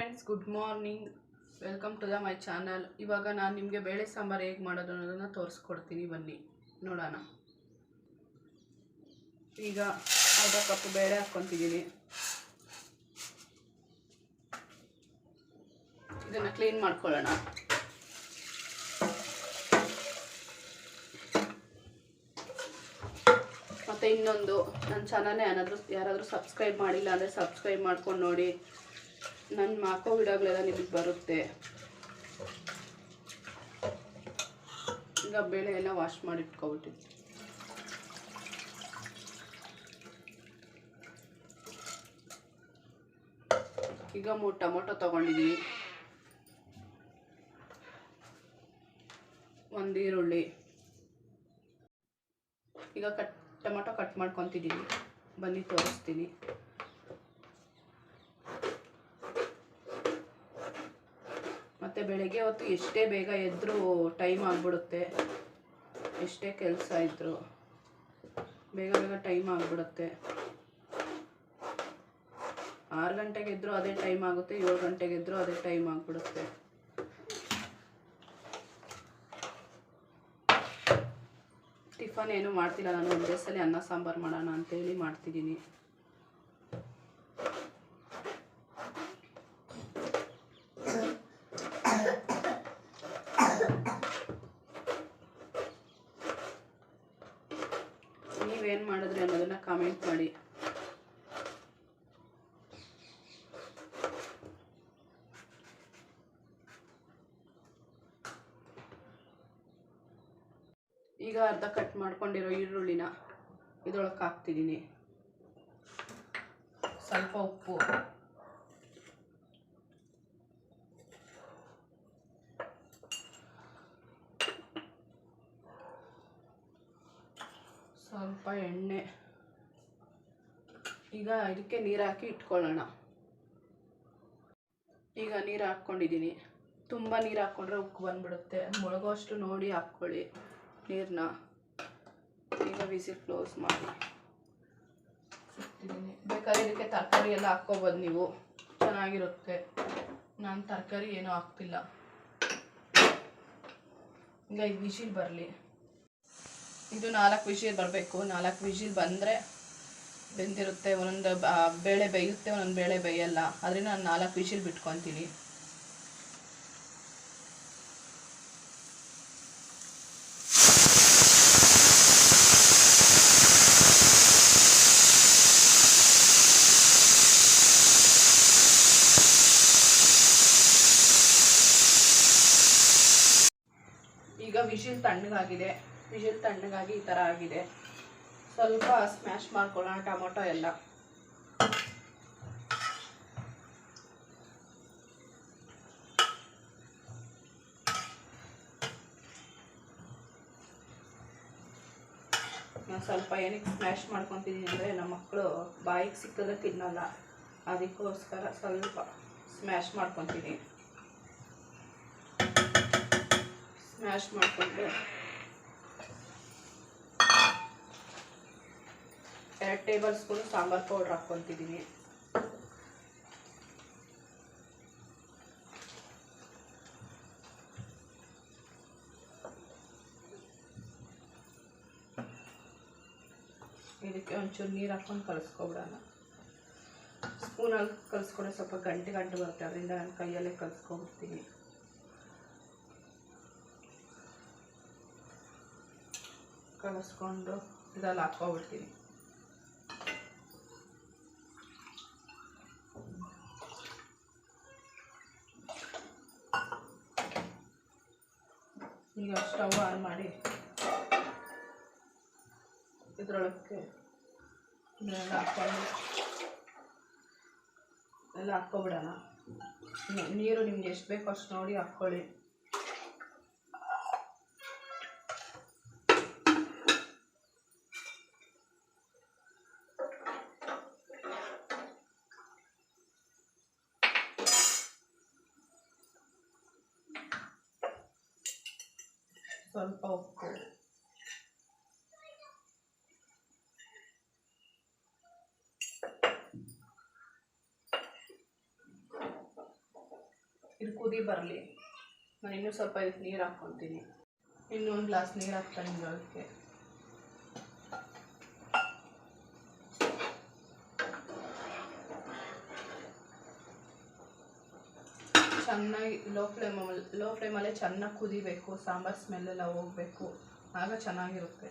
Friends good morning welcome to the my channel ಇವಾಗ ನಾನು ನಿಮಗೆ ಬೇಳೆ ಸಾಂಬಾರು ಹೇಗೆ ಮಾಡೋದು ಅನ್ನೋದನ್ನು ತೋರಿಸ್ಕೊಡ್ತೀನಿ, ಬನ್ನಿ. ನೋಡೋಣ. ಈಗ ಅರ್ಧ ಕಪ್ ಬೇಳೆ ಹಾಕ್ಕೊತಿದ್ದೀನಿ. ಇದನ್ನು ಕ್ಲೀನ್ ಮಾಡ್ಕೊಳ್ಳೋಣ. ಮತ್ತು ಇನ್ನೊಂದು ನನ್ನ ಚಾನಲ್ನೇ ಏನಾದರೂ ಯಾರಾದರೂ ಸಬ್ಸ್ಕ್ರೈಬ್ ಮಾಡಿಲ್ಲ ಅಂದರೆ ಸಬ್ಸ್ಕ್ರೈಬ್ ಮಾಡ್ಕೊಂಡು ನೋಡಿ. ನನ್ನ ಮಾಕೋ ವಿಡಿಯೋಗಳೆಲ್ಲ ನಿಮಗೆ ಬರುತ್ತೆ. ಈಗ ಬೇಳೆ ಎಲ್ಲ ವಾಶ್ ಮಾಡಿ ಇಟ್ಕೊಬಿಟ್ಟಿದ್ದೆ ಈಗ ಮೂರು ಟೊಮೊಟೊ ತೊಗೊಂಡಿದ್ದೀನಿ ಒಂದು ಈರುಳ್ಳಿ. ಈಗ ಕಟ್, ಟೊಮೊಟೊ ಕಟ್ ಮಾಡ್ಕೊತಿದ್ದೀನಿ ಬನ್ನಿ ತೋರಿಸ್ತೀನಿ. ಮತ್ತು ಬೆಳಗ್ಗೆ ಹೊತ್ತು ಎಷ್ಟೇ ಬೇಗ ಎದ್ದರೂ ಟೈಮ್ ಆಗಿಬಿಡುತ್ತೆ. ಎಷ್ಟೇ ಕೆಲಸ ಇದ್ರು ಬೇಗ ಬೇಗ ಟೈಮ್ ಆಗಿಬಿಡುತ್ತೆ. ಆರು ಗಂಟೆಗೆ ಇದ್ರು ಅದೇ ಟೈಮ್ ಆಗುತ್ತೆ, ಏಳು ಗಂಟೆಗೆ ಇದ್ರು ಅದೇ ಟೈಮ್ ಆಗಿಬಿಡುತ್ತೆ. ಟಿಫನ್ ಏನು ಮಾಡ್ತಿಲ್ಲ ನಾನು, ಒಂದೇ ಸಲ ಅನ್ನ ಸಾಂಬಾರು ಮಾಡೋಣ ಅಂತೇಳಿ ಮಾಡ್ತಿದ್ದೀನಿ. ಕಾಮೆಂಟ್ ಮಾಡಿ. ಈಗ ಅರ್ಧ ಕಟ್ ಮಾಡ್ಕೊಂಡಿರೋ ಈರುಳ್ಳಿನ ಇದ್ರೊಳಗೆ ಹಾಕ್ತಿದ್ದೀನಿ. ಸ್ವಲ್ಪ ಉಪ್ಪು. ಸ್ವಲ್ಪ ಎಣ್ಣೆ. ಈಗ ಇದಕ್ಕೆ ನೀರು ಹಾಕಿ ಇಟ್ಕೊಳ್ಳೋಣ. ಈಗ ನೀರು ಹಾಕ್ಕೊಂಡಿದ್ದೀನಿ ತುಂಬ ನೀರು ಹಾಕ್ಕೊಂಡ್ರೆ ಉಕ್ಕು ಬಂದ್ಬಿಡುತ್ತೆ. ಮುಳುಗೋಷ್ಟು ನೋಡಿ ಹಾಕ್ಕೊಳ್ಳಿ ನೀರನ್ನ ಈಗ ವಿಸಿಲ್ ಕ್ಲೋಸ್ ಮಾಡಿ. ಬೇಕಾದ್ರೆ ಇದಕ್ಕೆ ತರಕಾರಿ ಎಲ್ಲ ಹಾಕ್ಕೋಬೋದು ನೀವು. ಚೆನ್ನಾಗಿರುತ್ತೆ. ನಾನು ತರಕಾರಿ ಏನೂ ಹಾಕ್ತಿಲ್ಲ. ಈಗ ಈ ವಿಶಿಲ್ ಬರಲಿ. ಇದು ನಾಲ್ಕು ವಿಶಿಲ್ ಬರಬೇಕು. ನಾಲ್ಕು ವಿಶಿಲ್ ಬಂದರೆ ಬೆಂದಿರುತ್ತೆ, ಒಂದೊಂದು ಬೇಳೆ ಬೇಯುತ್ತೆ, ಒಂದೊಂದು ಬೇಳೆ ಬೇಯಲ್ಲ. ಅದರಿಂದ ನಾನು ನಾಲ್ಕು ವಿಶಿಲ್ ಬಿಟ್ಕೊತೀನಿ. ಈಗ ವಿಶಿಲ್ ತಣ್ಣಗಾಗಿದೆ. ವಿಶಿಲ್ ತಣ್ಣಗಾಗಿ ಈ ಥರ ಆಗಿದೆ. ಸ್ವಲ್ಪ ಸ್ಮ್ಯಾಶ್ ಮಾಡ್ಕೊಳ್ಳೋಣ ಟೊಮೊಟೊ ಎಲ್ಲ. ಸ್ವಲ್ಪ ಏನಕ್ಕೆ ಸ್ಮ್ಯಾಶ್ ಮಾಡ್ಕೊತಿದ್ದೀನಿ ಅಂದರೆ, ನಮ್ಮ ಮಕ್ಕಳು ಬಾಯಿಗೆ ಸಿಕ್ಕಿದ್ರೆ ತಿನ್ನಲ್ಲ. ಅದಕ್ಕೋಸ್ಕರ ಸ್ವಲ್ಪ ಸ್ಮ್ಯಾಶ್ ಮಾಡ್ಕೊತೀನಿ ಸ್ಮ್ಯಾಶ್ ಮಾಡಿಕೊಂಡ್ರೆ ಎರಡು ಟೇಬಲ್ ಸ್ಪೂನ್ ಸಾಂಬಾರ್ ಪೌಡ್ರ್ ಹಾಕ್ಕೊತಿದ್ದೀನಿ. ಇದಕ್ಕೆ ಒಂಚೂರು ನೀರು ಹಾಕ್ಕೊಂಡು ಕಲಿಸ್ಕೊಬಿಡೋಣ. ಸ್ಪೂನಲ್ಲಿ ಕಲಿಸ್ಕೊಂಡ್ರೆ ಸ್ವಲ್ಪ ಗಂಟೆ ಗಂಟೆ ಬರುತ್ತೆ, ಅದರಿಂದ ನಾನು ಕೈಯಲ್ಲೇ ಕಲಿಸ್ಕೊಂಡ್ಬಿಡ್ತೀನಿ ಕಲಿಸ್ಕೊಂಡು ಇದಲ್ಲಿ ಹಾಕ್ಕೊಬಿಡ್ತೀನಿ. ಈಗ ಸ್ಟವ್ ಆನ್ ಮಾಡಿ ಇದ್ರೊಳಕ್ಕೆ ಇದನ್ನೆಲ್ಲ ಹಾಕ್ಕೊಂಡು ಎಲ್ಲ ಹಾಕ್ಕೊಬಿಡೋಣ. ನೀರು ನಿಮ್ಗೆ ಎಷ್ಟು ಬೇಕೋ ಅಷ್ಟು ನೋಡಿ ಹಾಕ್ಕೊಳ್ಳಿ. ಸ್ವಲ್ಪ ಉಪ್ಪು ಇದು ಕುದಿ ಬರಲಿ. ನಾನು ಇನ್ನೂ ಸ್ವಲ್ಪ ಇದಕ್ಕೆ ನೀರು ಹಾಕ್ಕೊತೀನಿ. ಇನ್ನೂ ಒಂದು ಗ್ಲಾಸ್ ನೀರು ಹಾಕ್ತಾನೆ ಅದಕ್ಕೆ ಚೆನ್ನಾಗಿ ಲೋ ಫ್ಲೇಮಲ್ಲಿ ಲೋ ಫ್ಲೇಮಲ್ಲೇ ಚೆನ್ನಾಗಿ ಕುದಿಬೇಕು ಸಾಂಬಾರು ಸ್ಮೆಲ್ಲೆಲ್ಲ ಹೋಗಬೇಕು. ಆಗ ಚೆನ್ನಾಗಿರುತ್ತೆ.